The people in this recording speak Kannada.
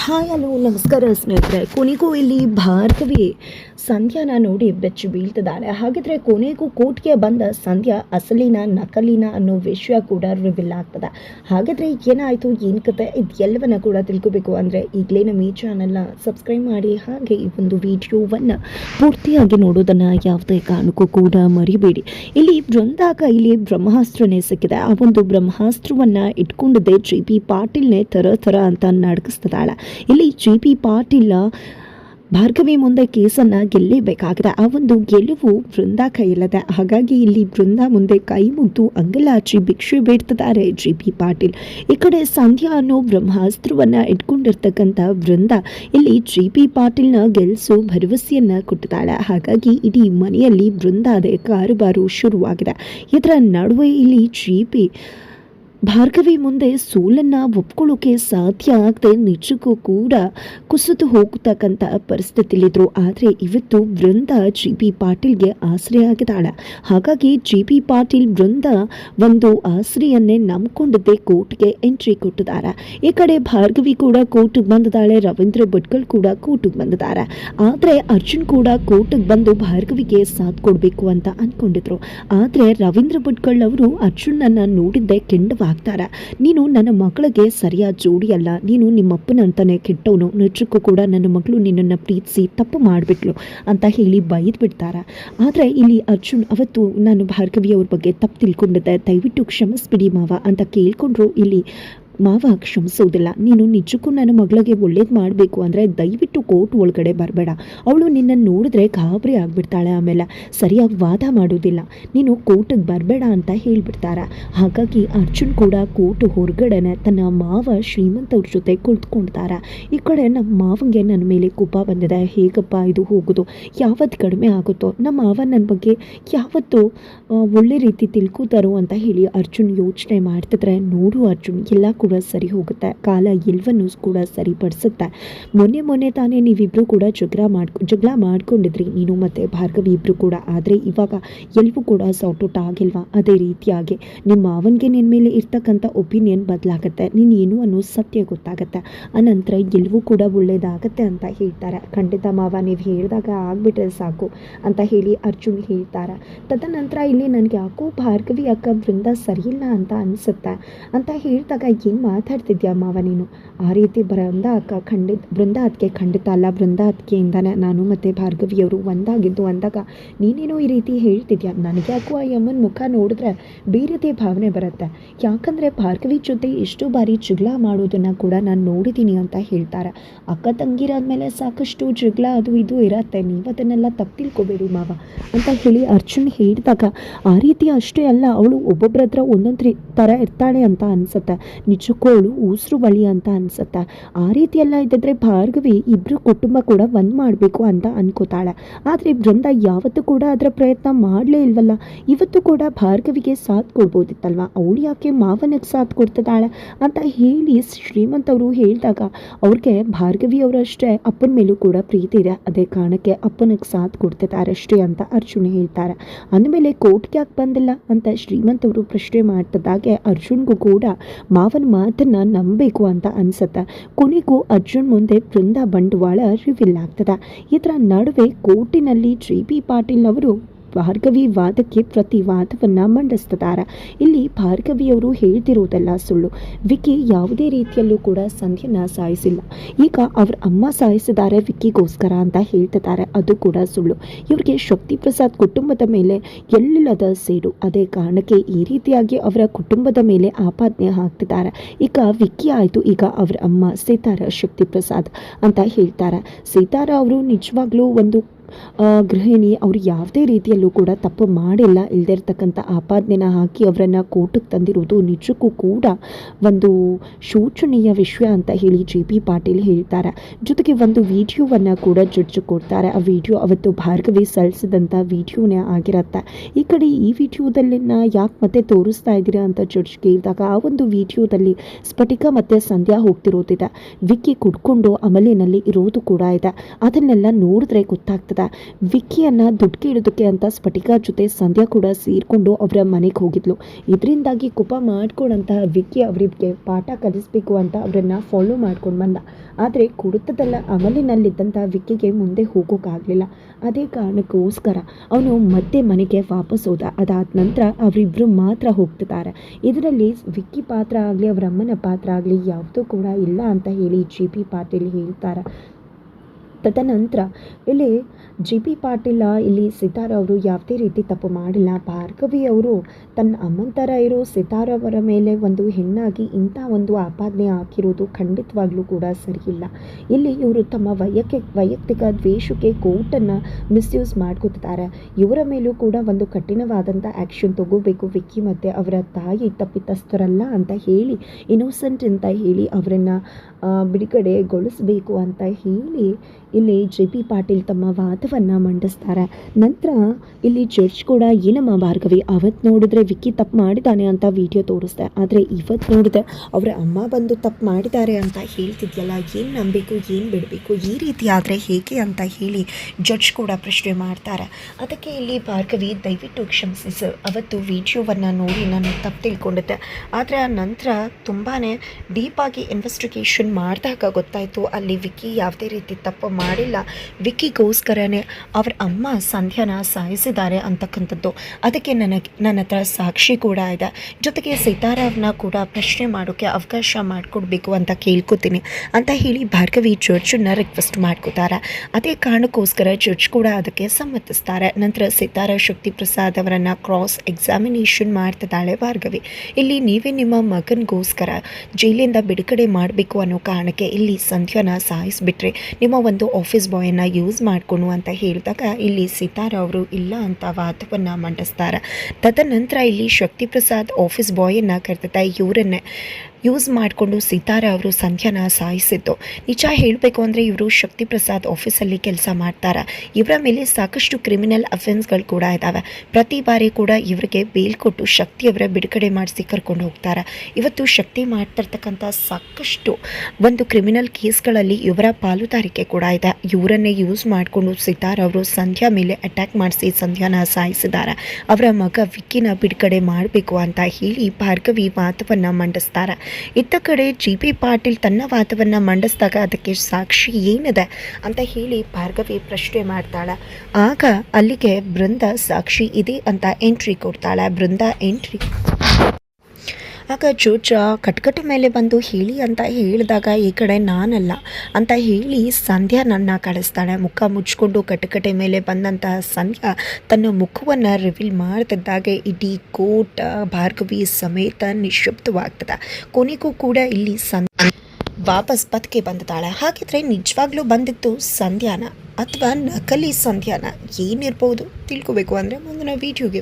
ಹಾಯ್, ಹಲೋ, ನಮಸ್ಕಾರ ಸ್ನೇಹಿತರೆ. ಕೊನೆಗೂ ಇಲ್ಲಿ ಭಾರ್ಗವಿ. ಸಂಧ್ಯಾನ ನೋಡಿ ಬೆಚ್ಚಿ ಬೀಳ್ತಿದ್ದಾರೆ ಹಾಗಿದ್ರೆ ಕೊನೆಗೂ ಕೋರ್ಟ್ಗೆ ಬಂದ ಸಂಧ್ಯಾ ಅಸಲಿನ, ನಕಲಿನ ಅನ್ನೋ ವಿಷಯ ಕೂಡ ರಿವಿಲ್ ಆಗ್ತದೆ. ಹಾಗಿದ್ರೆ ಏನಾಯಿತು, ಏನು ಕತೆ, ಇದೆಲ್ಲವನ್ನ ಕೂಡ ತಿಳ್ಕೊಬೇಕು ಅಂದರೆ ಈಗಲೇ ನಮ್ಮ ಈ ಚಾನಲ್ನ ಸಬ್ಸ್ಕ್ರೈಬ್ ಮಾಡಿ. ಹಾಗೆ ಈ ಒಂದು ವಿಡಿಯೋವನ್ನು ಪೂರ್ತಿಯಾಗಿ ನೋಡೋದನ್ನು ಯಾವುದೇ ಕಾರಣಕ್ಕೂ ಕೂಡ ಮರಿಬೇಡಿ. ಇಲ್ಲಿ ಬೃಂದಾಗ ಇಲ್ಲಿ ಬ್ರಹ್ಮಾಸ್ತ್ರನೇ ಸಿಕ್ಕಿದೆ. ಆ ಒಂದು ಬ್ರಹ್ಮಾಸ್ತ್ರವನ್ನ ಇಟ್ಕೊಂಡಿದ್ದೆ ಜಿ ಪಿ ಪಾಟೀಲ್ನೇ ಥರ ಥರ ಅಂತ ನಡ್ಗಿಸ್ತಿದ್ದಾಳೆ. ಇಲ್ಲಿ ಜೆ ಪಿ ಪಾಟೀಲ ಭಾರ್ಗವಿ ಮುಂದೆ ಕೇಸನ್ನು ಗೆಲ್ಲೇಬೇಕಾಗಿದೆ ಆ ಒಂದು ಗೆಲುವು ಬೃಂದ ಕೈಯಲ್ಲದೆ ಹಾಗಾಗಿ ಇಲ್ಲಿ ಬೃಂದ ಮುಂದೆ ಕೈ ಮುಗ್ದು ಅಂಗಲಾಚಿ ಭಿಕ್ಷೆ ಬೇಡ್ತಿದ್ದಾರೆ ಜಿ ಪಿ ಪಾಟೀಲ್. ಈ ಕಡೆ ಸಂಧ್ಯಾ ಅನ್ನೋ ಬ್ರಹ್ಮಾಸ್ತ್ರವನ್ನು ಇಟ್ಕೊಂಡಿರ್ತಕ್ಕಂಥ ಬೃಂದ ಇಲ್ಲಿ ಜಿ ಪಿ ಪಾಟೀಲ್ನ ಗೆಲ್ಸು ಭರವಸೆಯನ್ನ ಕೊಟ್ಟಿದ್ದಾಳೆ. ಹಾಗಾಗಿ ಇಡೀ ಮನೆಯಲ್ಲಿ ವೃಂದಾದ ಕಾರುಬಾರು ಶುರುವಾಗಿದೆ. ಇದರ ನಡುವೆ ಇಲ್ಲಿ ಜಿ ಪಿ ಭಾರ್ಗವಿ ಮುಂದೆ ಸೋಲನ್ನ ಒಪ್ಕೊಳ್ಳೋಕೆ ಸಾಧ್ಯ ಆಗದೆ ನಿಜಕ್ಕೂ ಕೂಡ ಕುಸಿದು ಹೋಗತಕ್ಕಂಥ ಪರಿಸ್ಥಿತಿಯಲ್ಲಿದ್ರು. ಆದರೆ ಇವತ್ತು ವೃಂದ ಜಿ ಪಿ ಪಾಟೀಲ್ಗೆ ಆಶ್ರಯ ಆಗಿದ್ದಾಳೆ. ಹಾಗಾಗಿ ಜಿ ಪಿ ಪಾಟೀಲ್ ವೃಂದ ಒಂದು ಆಸರೆಯನ್ನೇ ನಂಬ್ಕೊಂಡಿದ್ದೆ ಕೋರ್ಟ್ಗೆ ಎಂಟ್ರಿ ಕೊಟ್ಟಿದ್ದಾರೆ. ಈ ಕಡೆ ಭಾರ್ಗವಿ ಕೂಡ ಕೋರ್ಟಿಗೆ ಬಂದಿದ್ದಾಳೆ, ರವೀಂದ್ರ ಭಟ್ಕಲ್ ಕೂಡ ಕೋರ್ಟಿಗೆ ಬಂದಿದ್ದಾರೆ. ಆದರೆ ಅರ್ಜುನ್ ಕೂಡ ಕೋರ್ಟಿಗೆ ಬಂದು ಭಾರ್ಗವಿಗೆ ಸಾಥ್ ಕೊಡಬೇಕು ಅಂತ ಅನ್ಕೊಂಡಿದ್ರು. ಆದರೆ ರವೀಂದ್ರ ಭಟ್ಕಲ್ ಅವರು ಅರ್ಜುನನ್ನು ನೋಡಿದ್ದೆ ಕೆಂಡವಾಗ್ತಾರೆ ನೀನು ನನ್ನ ಮಗಳಿಗೆ ಸರಿಯಾದ ಜೋಡಿ ಅಲ್ಲ. ನೀನು ನಿಮ್ಮಪ್ಪನಂತಾನೆ ಕೆಟ್ಟವನು. ನಿಜಕ್ಕೂ ಕೂಡ ನನ್ನ ಮಗಳು ನಿನ್ನನ್ನು ಪ್ರೀತಿಸಿ ತಪ್ಪು ಮಾಡಿಬಿಟ್ಲು ಅಂತ ಹೇಳಿ ಬೈದು ಬಿಡ್ತಾರೆ. ಆದರೆ ಇಲ್ಲಿ ಅರ್ಜುನ್ ಅವತ್ತು ನಾನು ಭಾರ್ಗವಿ ಅವ್ರ ಬಗ್ಗೆ ತಪ್ಪು ತಿಳ್ಕೊಂಡಿದ್ದೆ. ದಯವಿಟ್ಟು ಕ್ಷಮಿಸ್ಬಿಡಿ ಮಾವ ಅಂತ ಕೇಳಿಕೊಂಡ್ರು ಇಲ್ಲಿ ಮಾವ ಕ್ಷಮಿಸೋದಿಲ್ಲ ನೀನು ನಿಜಕ್ಕೂ ನನ್ನ ಮಗಳಿಗೆ ಒಳ್ಳೇದು ಮಾಡಬೇಕು ಅಂದರೆ ದಯವಿಟ್ಟು ಕೋರ್ಟ್ ಒಳಗಡೆ ಬರಬೇಡ. ಅವಳು ನಿನ್ನನ್ನು ನೋಡಿದ್ರೆ ಗಾಬರಿ ಆಗಿಬಿಡ್ತಾಳೆ ಆಮೇಲೆ. ಸರಿಯಾಗಿ ವಾದ ಮಾಡೋದಿಲ್ಲ ನೀನು ಕೋರ್ಟಿಗೆ ಬರಬೇಡ ಅಂತ ಹೇಳಿಬಿಡ್ತಾರೆ. ಹಾಗಾಗಿ ಅರ್ಜುನ್ ಕೂಡ ಕೋರ್ಟ್ ಹೊರಗಡೆನೆ ತನ್ನ ಮಾವ ಶ್ರೀಮಂತ ಅವ್ರ ಜೊತೆ ಕುಳಿತುಕೊಳ್ತಾರೆ ಈ ಕಡೆ ನಮ್ಮ ಮಾವಂಗೆ ನನ್ನ ಮೇಲೆ ಕೋಪ ಬಂದಿದೆ. ಹೇಗಪ್ಪ ಇದು ಹೋಗೋದು? ಯಾವತ್ತು ಕಡಿಮೆ ಆಗುತ್ತೋ? ನಮ್ಮ ಮಾವ ನನ್ನ ಬಗ್ಗೆ ಯಾವತ್ತು ಒಳ್ಳೆ ರೀತಿ ತಿಳ್ಕೊತಾರೋ ಅಂತ ಹೇಳಿ ಅರ್ಜುನ್ ಯೋಚನೆ ಮಾಡ್ತಿದ್ರೆ ನೋಡು ಅರ್ಜುನ್, ಎಲ್ಲ ಕೂಡ ಸರಿ ಹೋಗುತ್ತೆ. ಕಾಲ ಎಲ್ಲವನ್ನೂ ಕೂಡ ಸರಿಪಡಿಸುತ್ತೆ. ಮೊನ್ನೆ ಮೊನ್ನೆ ತಾನೇ ನೀವಿಬ್ಬರು ಕೂಡ ಜಗಳ ಮಾಡ್ಕೊ ಜಗಳ ಮಾಡ್ಕೊಂಡಿದ್ರಿ. ನೀನು ಮತ್ತು ಭಾರ್ಗವಿ ಇಬ್ಬರು ಕೂಡ. ಆದರೆ ಇವಾಗ ಎಲ್ಲವೂ ಕೂಡ ಸಾರ್ಟ್ ಔಟ್ ಆಗಿಲ್ವಾ? ಅದೇ ರೀತಿಯಾಗಿ ನಿಮ್ಮ ಮಾವನಿಗೆ ನಿನ್ನ ಮೇಲೆ ಇರ್ತಕ್ಕಂಥ ಒಪಿನಿಯನ್ ಬದಲಾಗುತ್ತೆ. ನೀನು ಏನು ಅನ್ನೋ ಸತ್ಯ ಗೊತ್ತಾಗುತ್ತೆ. ಅನಂತರ ಎಲ್ಲವೂ ಕೂಡ ಒಳ್ಳೆಯದಾಗತ್ತೆ ಅಂತ ಹೇಳ್ತಾರೆ. ಖಂಡಿತ ಮಾವ, ನೀವು ಹೇಳಿದಾಗ ಆಗ್ಬಿಟ್ರೆ ಸಾಕು ಅಂತ ಹೇಳಿ ಅರ್ಜುನ್ ಹೇಳ್ತಾರೆ. ತದನಂತರ ಇಲ್ಲಿ ನನಗೆ ಯಾಕೋ ಭಾರ್ಗವಿ ಅಕ್ಕ ಬೃಂದ ಸರಿಯಿಲ್ಲ ಅಂತ ಅನಿಸುತ್ತೆ ಅಂತ ಹೇಳಿದಾಗ ಮಾತಾಡ್ತಿದ್ಯಾ ಮಾವ ನೀನು? ಆ ರೀತಿ ಬೃಂದ ಅಕ್ಕ ಖಂಡಿತ ಬೃಂದ ಅದಕ್ಕೆ ಖಂಡಿತ ಅಲ್ಲ ಬೃಂದ ಅದಕ್ಕೆಯಿಂದನೇ ನಾನು ಮತ್ತು ಭಾರ್ಗವಿಯವರು ಒಂದಾಗಿದ್ದು ಅಂದಾಗ ನೀನೇನೋ ಈ ರೀತಿ ಹೇಳ್ತಿದ್ಯಾ? ನನಗೆ ಯಾಕೋ ಆ ಯಮ್ಮನ ಮುಖ ನೋಡಿದ್ರೆ ಬೇರೆದೇ ಭಾವನೆ ಬರುತ್ತೆ. ಯಾಕಂದರೆ ಭಾರ್ಗವಿ ಜೊತೆ ಎಷ್ಟು ಬಾರಿ ಜಗಳ ಮಾಡೋದನ್ನು ಕೂಡ ನಾನು ನೋಡಿದ್ದೀನಿ ಅಂತ ಹೇಳ್ತಾರೆ. ಅಕ್ಕ ತಂಗಿರಾದ್ಮೇಲೆ ಸಾಕಷ್ಟು ಜಗಳ ಅದು ಇದು ಇರತ್ತೆ ನೀವು ಅದನ್ನೆಲ್ಲ ತಪ್ಪು ತಿಳ್ಕೊಬೇಡಿ ಮಾವ ಅಂತ ಹೇಳಿ ಅರ್ಜುನ್ ಹೇಳಿದಾಗ, ಆ ರೀತಿ ಅಷ್ಟೇ ಅಲ್ಲ, ಅವಳು ಒಬ್ಬೊಬ್ಬರ ಹತ್ರ ಒಂದೊಂದು ಥರ ಇರ್ತಾಳೆ ಅಂತ ಅನಿಸುತ್ತೆ. ನಿಜಕ್ಕೂ ಅವಳು ಉಸಿರು ಬಳಿ ಅಂತ ಅನಿಸುತ್ತೆ. ಆ ರೀತಿ ಎಲ್ಲ ಇದ್ದಿದ್ರೆ ಭಾರ್ಗವಿ ಇಬ್ಬರು ಕುಟುಂಬ ಕೂಡ ಒಂದು ಮಾಡಬೇಕು ಅಂತ ಅನ್ಕೋತಾಳೆ. ಆದರೆ ಬೃಂದ ಯಾವತ್ತೂ ಕೂಡ ಅದರ ಪ್ರಯತ್ನ ಮಾಡಲೇ ಇಲ್ವಲ್ಲ. ಇವತ್ತು ಕೂಡ ಭಾರ್ಗವಿಗೆ ಸಾಥ್ ಕೊಡ್ಬೋದಿತ್ತಲ್ವ? ಅವಳು ಯಾಕೆ ಮಾವನಿಗೆ ಸಾಥ್ ಕೊಡ್ತಿದ್ದಾಳೆ ಅಂತ ಹೇಳಿ ಶ್ರೀಮಂತ್ ಅವರು ಹೇಳಿದಾಗ, ಅವ್ರಿಗೆ ಭಾರ್ಗವಿ ಅವರಷ್ಟೇ ಅಪ್ಪನ ಮೇಲೂ ಕೂಡ ಪ್ರೀತಿ ಇದೆ. ಅದೇ ಕಾರಣಕ್ಕೆ ಅಪ್ಪನಿಗೆ ಸಾಥ್ ಕೊಡ್ತಿದ್ದಾರೆ ಅಷ್ಟೇ ಅಂತ ಅರ್ಜುನ್ ಹೇಳ್ತಾರೆ. ಅಂದಮೇಲೆ ಕೋರ್ಟ್ಗೆ ಯಾಕೆ ಬಂದಿಲ್ಲ ಅಂತ ಶ್ರೀಮಂತ್ ಅವರು ಪ್ರಶ್ನೆ ಮಾಡ್ತಿದ್ದಾಗೆ ಅರ್ಜುನ್ಗೂ ಕೂಡ ಮಾವನ ಮಾತನ್ನ ನಂಬಬೇಕು ಅಂತ ಅನ್ಸತ್ತ. ಕೊನೆಗೂ ಅರ್ಜುನ್ ಮುಂದೆ ಬೃಂದ ಬಂಡವಾಳ ರಿವಿಲ್ ಆಗ್ತದೆ. ಇದರ ನಡುವೆ ಕೋರ್ಟಿನಲ್ಲಿ ಜಿ ಪಾಟೀಲ್ ಅವರು ಭಾರ್ಗವಿ ವಾದಕ್ಕೆ ಪ್ರತಿವಾದವನ್ನು ಮಂಡಿಸ್ತಿದ್ದಾರೆ ಇಲ್ಲಿ ಭಾರ್ಗವಿಯವರು ಹೇಳ್ತಿರೋದೆಲ್ಲ ಸುಳ್ಳು. ವಿಕಿ ಯಾವುದೇ ರೀತಿಯಲ್ಲೂ ಕೂಡ ಸಂಧ್ಯನ ಸಾಯಿಸಿಲ್ಲ. ಈಗ ಅವ್ರ ಅಮ್ಮ ಸಾಯಿಸಿದ್ದಾರೆ ವಿಕ್ಕಿಗೋಸ್ಕರ ಅಂತ ಹೇಳ್ತಿದ್ದಾರೆ ಅದು ಕೂಡ ಸುಳ್ಳು. ಇವರಿಗೆ ಶಕ್ತಿ ಪ್ರಸಾದ್ ಕುಟುಂಬದ ಮೇಲೆ ಎಲ್ಲಿಲ್ಲದ ಸೇಡು. ಅದೇ ಕಾರಣಕ್ಕೆ ಈ ರೀತಿಯಾಗಿ ಅವರ ಕುಟುಂಬದ ಮೇಲೆ ಆಪಾದನೆ ಹಾಕ್ತಿದ್ದಾರೆ ಈಗ ವಿಕ್ಕಿ ಆಯಿತು. ಈಗ ಅವರ ಅಮ್ಮ ಸೀತಾರ ಶಕ್ತಿ ಪ್ರಸಾದ್ ಅಂತ ಹೇಳ್ತಾರೆ. ಸೀತಾರ ಅವರು ನಿಜವಾಗ್ಲೂ ಒಂದು ಗೃಹಿಣಿ ಅವರು ಯಾವುದೇ ರೀತಿಯಲ್ಲೂ ಕೂಡ ತಪ್ಪು ಮಾಡಿಲ್ಲ. ಇಲ್ಲದೆ ಇರತಕ್ಕಂಥ ಆಪಾದನೆನ ಹಾಕಿ ಅವರನ್ನು ಕೋರ್ಟಿಗೆ ತಂದಿರುವುದು ನಿಜಕ್ಕೂ ಕೂಡ ಒಂದು ಶೋಚನೀಯ ವಿಷಯ ಅಂತ ಹೇಳಿ ಜೆ ಪಿ ಪಾಟೀಲ್ ಹೇಳ್ತಾರೆ. ಜೊತೆಗೆ ಒಂದು ವಿಡಿಯೋವನ್ನು ಕೂಡ ಜಡ್ಜ್ ಕೊಡ್ತಾರೆ. ಆ ವಿಡಿಯೋ ಅವತ್ತು ಭಾರ್ಗವಿ ಸಲ್ಲಿಸಿದಂಥ ವಿಡಿಯೋನೇ ಆಗಿರತ್ತೆ. ಈ ಕಡೆ ಈ ವಿಡಿಯೋದಲ್ಲಿನ ಯಾಕೆ ಮತ್ತೆ ತೋರಿಸ್ತಾ ಇದ್ದೀರಾ ಅಂತ ಜಡ್ಜ್ ಕೇಳಿದಾಗ, ಆ ಒಂದು ವಿಡಿಯೋದಲ್ಲಿ ಸ್ಫಟಿಕ ಮತ್ತು ಸಂಧ್ಯಾ ಹೋಗ್ತಿರೋದಿದೆ. ವಿಕ್ಕಿ ಕುಡ್ಕೊಂಡು ಅಮಲಿನಲ್ಲಿ ಇರೋದು ಕೂಡ ಇದೆ. ಅದನ್ನೆಲ್ಲ ನೋಡಿದ್ರೆ ಗೊತ್ತಾಗ್ತದೆ. ವಿಕ್ಕಿಯನ್ನು ದುಡ್ಡು ಇಡೋದಕ್ಕೆ ಅಂತ ಸ್ಫಟಿಕ ಜೊತೆ ಸಂಧ್ಯಾ ಕೂಡ ಸೇರಿಕೊಂಡು ಅವರ ಮನೆಗೆ ಹೋಗಿದ್ಲು. ಇದರಿಂದಾಗಿ ಕುಪ ಮಾಡ್ಕೊಂಡಂತಹ ವಿಕ್ಕಿ ಅವರಿಗೆ ಪಾಠ ಕಲಿಸ್ಬೇಕು ಅಂತ ಅವರನ್ನು ಫಾಲೋ ಮಾಡ್ಕೊಂಡು ಬಂದ. ಆದರೆ ಕುಡಿತದಲ್ಲ ಅಮಲಿನಲ್ಲಿದ್ದಂಥ ವಿಕ್ಕಿಗೆ ಮುಂದೆ ಹೋಗೋಕ್ಕಾಗಲಿಲ್ಲ ಅದೇ ಕಾರಣಕ್ಕೋಸ್ಕರ ಅವನು ಮತ್ತೆ ಮನೆಗೆ ವಾಪಸ್ ಹೋದ. ಅದಾದ ನಂತರ ಅವರಿಬ್ಬರು ಮಾತ್ರ ಹೋಗ್ತಿದ್ದಾರೆ. ಇದರಲ್ಲಿ ವಿಕ್ಕಿ ಪಾತ್ರ ಆಗಲಿ, ಅವರ ಅಮ್ಮನ ಪಾತ್ರ ಆಗಲಿ ಯಾವುದೂ ಕೂಡ ಇಲ್ಲ ಅಂತ ಹೇಳಿ ಜಿ ಪಿ ಪಾಟೀಲ್ ಹೇಳ್ತಾರೆ. ತದನಂತರ ಇಲ್ಲಿ ಜಿ ಪಿ ಪಾಟೀಲ, ಇಲ್ಲಿ ಸಿತಾರ ಅವರು ಯಾವುದೇ ರೀತಿ ತಪ್ಪು ಮಾಡಿಲ್ಲ. ಭಾರ್ಗವಿ ಅವರು ತನ್ನ ಅಮ್ಮನ ಥರ ಇರೋ, ಸಿತಾರ ಅವರ ಮೇಲೆ ಒಂದು ಹೆಣ್ಣಾಗಿ ಇಂಥ ಒಂದು ಆಪಾದನೆ ಹಾಕಿರೋದು ಖಂಡಿತವಾಗ್ಲೂ ಕೂಡ ಸರಿಯಿಲ್ಲ. ಇಲ್ಲಿ ಇವರು ತಮ್ಮ ವೈಯಕ್ತಿಕ ವೈಯಕ್ತಿಕ ದ್ವೇಷಕ್ಕೆ ಕೋರ್ಟನ್ನು ಮಿಸ್ಯೂಸ್ ಮಾಡ್ಕೊತಿದ್ದಾರೆ. ಇವರ ಮೇಲೂ ಕೂಡ ಒಂದು ಕಠಿಣವಾದಂಥ ಆ್ಯಕ್ಷನ್ ತಗೋಬೇಕು. ವಿಕ್ಕಿ ಮತ್ತು ಅವರ ತಾಯಿ ತಪ್ಪಿತಸ್ಥರಲ್ಲ ಅಂತ ಹೇಳಿ, ಇನ್ನೋಸೆಂಟ್ ಅಂತ ಹೇಳಿ ಅವರನ್ನು ಬಿಡುಗಡೆಗೊಳಿಸಬೇಕು ಅಂತ ಹೇಳಿ ಇಲ್ಲಿ ಜೆ ಪಿ ಪಾಟೀಲ್ ತಮ್ಮ ವಾದವನ್ನು ಮಂಡಿಸ್ತಾರೆ. ನಂತರ ಇಲ್ಲಿ ಜಡ್ಜ್ ಕೂಡ ಏನಮ್ಮ ಭಾರ್ಗವಿ ಅವತ್ತು ನೋಡಿದ್ರೆ ವಿಕ್ಕಿ ತಪ್ಪು ಮಾಡಿದ್ದಾನೆ ಅಂತ ವಿಡಿಯೋ ತೋರಿಸ್ದೆ. ಆದರೆ ಇವತ್ತು ನೋಡಿದೆ, ಅವರ ಅಮ್ಮ ಬಂದು ತಪ್ಪು ಮಾಡಿದ್ದಾರೆ ಅಂತ ಹೇಳ್ತಿದ್ಯಲ್ಲ, ಏನು ನಂಬಬೇಕು ಏನು ಬಿಡಬೇಕು, ಈ ರೀತಿ ಆದರೆ ಹೇಗೆ ಅಂತ ಹೇಳಿ ಜಡ್ಜ್ ಕೂಡ ಪ್ರಶ್ನೆ ಮಾಡ್ತಾರೆ. ಅದಕ್ಕೆ ಇಲ್ಲಿ ಭಾರ್ಗವಿ ದಯವಿಟ್ಟು ಕ್ಷಮಿಸಿ ಸರ್, ಅವತ್ತು ವಿಡಿಯೋವನ್ನು ನೋಡಿ ನಾನು ತಪ್ಪು ತಿಳ್ಕೊಂಡಿದ್ದೆ. ಆದರೆ ಆ ನಂತರ ತುಂಬಾ ಡೀಪಾಗಿ ಇನ್ವೆಸ್ಟಿಗೇಷನ್ ಮಾಡಿದಾಗ ಗೊತ್ತಾಯಿತು, ಅಲ್ಲಿ ವಿಕ್ಕಿ ಯಾವುದೇ ರೀತಿ ತಪ್ಪು ಮಾಡಿಲ್ಲ. ವಿಕ್ಕಿಗೋಸ್ಕರನೇ ಅವ್ರ ಅಮ್ಮ ಸಂಧ್ಯಾನ ಸಾಯಿಸಿದ್ದಾರೆ ಅಂತಕ್ಕಂಥದ್ದು. ಅದಕ್ಕೆ ನನಗೆ ನನ್ನ ಹತ್ರ ಸಾಕ್ಷಿ ಕೂಡ ಇದೆ. ಜೊತೆಗೆ ಸಿತಾರವ್ರನ್ನ ಕೂಡ ಪ್ರಶ್ನೆ ಮಾಡೋಕ್ಕೆ ಅವಕಾಶ ಮಾಡಿಕೊಡ್ಬೇಕು ಅಂತ ಕೇಳ್ಕೊತೀನಿ ಅಂತ ಹೇಳಿ ಭಾರ್ಗವಿ ಜಡ್ಜನ್ನ ರಿಕ್ವೆಸ್ಟ್ ಮಾಡ್ಕೋತಾರೆ. ಅದೇ ಕಾರಣಕ್ಕೋಸ್ಕರ ಜಡ್ಜ್ ಕೂಡ ಅದಕ್ಕೆ ಸಮ್ಮತಿಸ್ತಾರೆ. ನಂತರ ಸಿತಾರ ಶಕ್ತಿ ಪ್ರಸಾದ್ ಅವರನ್ನು ಕ್ರಾಸ್ ಎಕ್ಸಾಮಿನೇಷನ್ ಮಾಡ್ತಿದ್ದಾಳೆ ಭಾರ್ಗವಿ. ಇಲ್ಲಿ ನೀವೇ ನಿಮ್ಮ ಮಗನಿಗೋಸ್ಕರ ಜೈಲಿಂದ ಬಿಡುಗಡೆ ಮಾಡಬೇಕು ಅನ್ನೋ ಕಾರಣಕ್ಕೆ ಇಲ್ಲಿ ಸಂಧ್ಯಾನ ಸಾಯಿಸಿಬಿಟ್ರೆ ನಿಮ್ಮ ಒಂದು ಆಫೀಸ್ ಬಾಯನ್ನ ಯೂಸ್ ಮಾಡಿಕೊಂಡು ಅಂತ ಹೇಳಿದಾಗ ಇಲ್ಲಿ ಸಿತಾರ ಅವರು ಇಲ್ಲ ಅಂತ ವಾದವನ್ನು ಮಂಡಿಸ್ತಾರೆ. ತದನಂತರ ಇಲ್ಲಿ ಶಕ್ತಿ ಪ್ರಸಾದ್ ಆಫೀಸ್ ಬಾಯನ್ನ ಕರೆದಿದ್ದ ಇವರನ್ನೇ ಯೂಸ್ ಮಾಡಿಕೊಂಡು ಸಿತಾರ ಅವರು ಸಂಧ್ಯಾನ ಸಾಯಿಸಿದ್ದು. ನಿಜ ಹೇಳಬೇಕು ಅಂದರೆ ಇವರು ಶಕ್ತಿ ಪ್ರಸಾದ್ ಆಫೀಸಲ್ಲಿ ಕೆಲಸ ಮಾಡ್ತಾರೆ. ಇವರ ಮೇಲೆ ಸಾಕಷ್ಟು ಕ್ರಿಮಿನಲ್ ಅಫೆನ್ಸ್ಗಳು ಕೂಡ ಇದ್ದಾವೆ ಪ್ರತಿ ಬಾರಿ ಕೂಡ ಇವರಿಗೆ ಬೇಲ್ ಕೊಟ್ಟು ಶಕ್ತಿಯವರ ಬಿಡುಗಡೆ ಮಾಡಿಸಿ ಕರ್ಕೊಂಡು ಹೋಗ್ತಾರೆ. ಇವತ್ತು ಶಕ್ತಿ ಮಾಡ್ತಿರ್ತಕ್ಕಂಥ ಸಾಕಷ್ಟು ಒಂದು ಕ್ರಿಮಿನಲ್ ಕೇಸ್ಗಳಲ್ಲಿ ಇವರ ಪಾಲುದಾರಿಕೆ ಕೂಡ ಇದೆ. ಇವರನ್ನೇ ಯೂಸ್ ಮಾಡಿಕೊಂಡು ಸಿತಾರ್ ಅವರು ಸಂಧ್ಯಾ ಮೇಲೆ ಅಟ್ಯಾಕ್ ಮಾಡಿಸಿ ಸಂಧ್ಯಾನ ಸಾಯಿಸಿದ್ದಾರೆ ಅವರ ಮಗ ವಿಕ್ಕಿನ ಬಿಡುಗಡೆ ಮಾಡಬೇಕು ಅಂತ ಹೇಳಿ ಭಾರ್ಗವಿ ಮಾತವನ್ನು ಮಂಡಿಸ್ತಾರೆ. ಇತ್ತ ಕಡೆ ಜಿ ಪಿ ಪಾಟೀಲ್ ತನ್ನ ವಾದವನ್ನು ಮಂಡಿಸಿದಾಗ ಅದಕ್ಕೆ ಸಾಕ್ಷಿ ಏನಿದೆ ಅಂತ ಹೇಳಿ ಭಾರ್ಗವಿ ಪ್ರಶ್ನೆ ಮಾಡ್ತಾಳೆ. ಆಗ ಅಲ್ಲಿಗೆ ಬೃಂದ ಸಾಕ್ಷಿ ಇದೆ ಅಂತ ಎಂಟ್ರಿ ಕೊಡ್ತಾಳೆ. ಬೃಂದ, ಎಂಟ್ರಿ. ಆಗ ಜೋಜ ಕಟ್ಕಟೆ ಮೇಲೆ ಬಂದು ಹೇಳಿ ಅಂತ ಹೇಳಿದಾಗ ಈ ಕಡೆ ನಾನಲ್ಲ ಅಂತ ಹೇಳಿ ಸಂಧ್ಯಾ ನನ್ನ ಕಳಿಸ್ತಾಳೆ ಮುಖ ಮುಚ್ಕೊಂಡು ಕಟ್ಕಟೆ ಮೇಲೆ ಬಂದಂತಹ ಸಂಧ್ಯಾ ತನ್ನ ಮುಖವನ್ನು ರಿವೀಲ್ ಮಾಡ್ತಿದ್ದಾಗೆ. ಇಡೀ ಕೋಟ ಭಾರ್ಗವಿ ಸಮೇತ ನಿಶಬ್ದವಾಗ್ತದೆ ಕೊನೆಗೂ ಕೂಡ ಇಲ್ಲಿ ಸಂ ವಾಪಸ್ ಬದುಕೆ ಬಂದಿದ್ದಾಳೆ. ಹಾಗಿದ್ರೆ ನಿಜವಾಗ್ಲೂ ಬಂದಿತ್ತು ಸಂಧ್ಯಾನ ಅಥವಾ ನಕಲಿ ಸಂಧ್ಯಾನ? ಏನಿರ್ಬೋದು ತಿಳ್ಕೊಬೇಕು ಅಂದರೆ ಮುಂದಿನ ವೀಡಿಯೋಗೆ